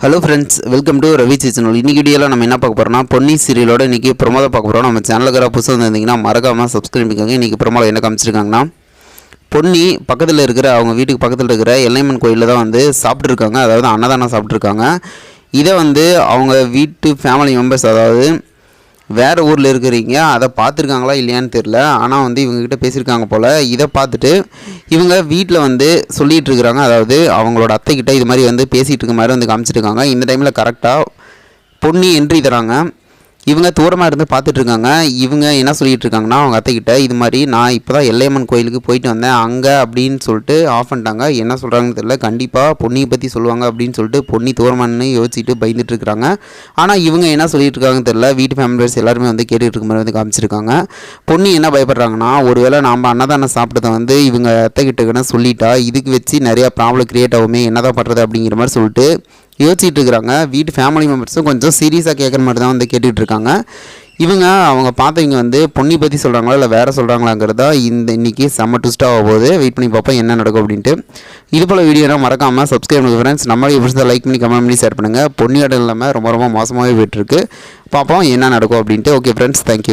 Hello friends welcome to Ravi seasonal இன்னைக்கு வீடியோவில் நம்ம என்ன பார்க்க போகிறோம்னா பொன்னி சீரியலோட இன்றைக்கி ப்ரொமோதை பார்க்க போகிறோம் நம்ம சேனலுக்கு புதுசாக வந்திருந்தீங்கன்னா மறக்காமல் சப்ஸ்கிரைப் பண்ணிக்கோங்க. இன்றைக்கி பிரமாதம் என்ன காமிச்சிருக்காங்கன்னா பொன்னி பக்கத்தில் இருக்கிற அவங்க வீட்டுக்கு பக்கத்தில் இருக்கிற எல்லைமன் கோயிலில் தான் வந்து சாப்பிட்ருக்காங்க அதாவது அன்னதானம் சாப்பிட்ருக்காங்க இதை வந்து அவங்க வீட்டு ஃபேமிலி மெம்பர்ஸ் அதாவது வேறு ஊரில் இருக்கிறீங்க அதை பார்த்துருக்காங்களா இல்லையான்னு தெரில ஆனால் வந்து இவங்ககிட்ட பேசியிருக்காங்க போல். இதை பார்த்துட்டு இவங்க வீட்டில் வந்து சொல்லிகிட்டு இருக்கிறாங்க. அதாவது அவங்களோட அத்தைக்கிட்ட இது மாதிரி வந்து பேசிகிட்டு இருக்க மாதிரி வந்து காமிச்சிருக்காங்க இந்த டைமில் கரெக்டாக பொன்னி என்ட்ரி தராங்க. இவங்க தூரமாக இருந்து பார்த்துட்டு இருக்காங்க இவங்க என்ன சொல்லிட்டு இருக்காங்கன்னா அவங்க அத்தைக்கிட்ட இது மாதிரி நான் இப்போ தான் எல்லையம்மன் கோயிலுக்கு போயிட்டு வந்தேன். அங்கே அப்படின்னு சொல்லிட்டு ஆஃப் பண்ணிட்டாங்க. என்ன சொல்கிறாங்கன்னு தெரியல. கண்டிப்பாக பொன்னியை பற்றி சொல்லுவாங்க அப்படின்னு சொல்லிட்டு பொன்னி தூரமானு யோசிச்சுட்டு பயந்துட்டு இருக்கிறாங்க ஆனால் இவங்க என்ன சொல்லிட்டு இருக்காங்கன்னு தெரியல. வீட்டு ஃபேமிலிஸ் எல்லாருமே வந்து கேட்டுட்டு இருக்க மாதிரி வந்து காமிச்சிருக்காங்க. பொன்னி என்ன பயப்படுறாங்கன்னா ஒருவேளை நாம் அன்னதானம் சாப்பிட்டதை வந்து இவங்க அத்தைக்கிட்டக்கன்னு சொல்லிட்டா? இதுக்கு வச்சு நிறையா ப்ராப்ளம் க்ரியேட் ஆகுமே. என்னதான் பண்ணுறது அப்படிங்கிற மாதிரி சொல்லிட்டு யோசிச்சுட்டு இருக்கிறாங்க வீட்டு ஃபேமிலி மெம்பர்ஸும் கொஞ்சம் சீரியஸாக கேட்குற மாதிரி தான் வந்து கேட்டுகிட்டு இருக்காங்க இவங்க அவங்க பார்த்தவங்க வந்து பொன்னி பற்றி சொல்கிறாங்களா இல்லை வேறு சொல்கிறாங்களாங்கிறதா இந்த இன்றைக்கி செம்ம ட்விஸ்ட்டாக ஆக போகுது. வெயிட் பண்ணி பார்ப்போம் என்ன நடக்கும் அப்படின்ட்டு. இது போல் வீடியோனா மறக்காமல் சப்ஸ்கிரைப் பண்ணுங்க ஃப்ரெண்ட்ஸ் நம்ம எப்படி லைக் பண்ணி கமெண்ட் பண்ணி ஷேர் பண்ணுங்கள் பொன்னியாட்டம் இல்லாமல் ரொம்ப ரொம்ப மோசமாகவே போயிட்டுருக்கு பார்ப்போம் என்ன நடக்கும் அப்படின்ட்டு. Okay friends thank you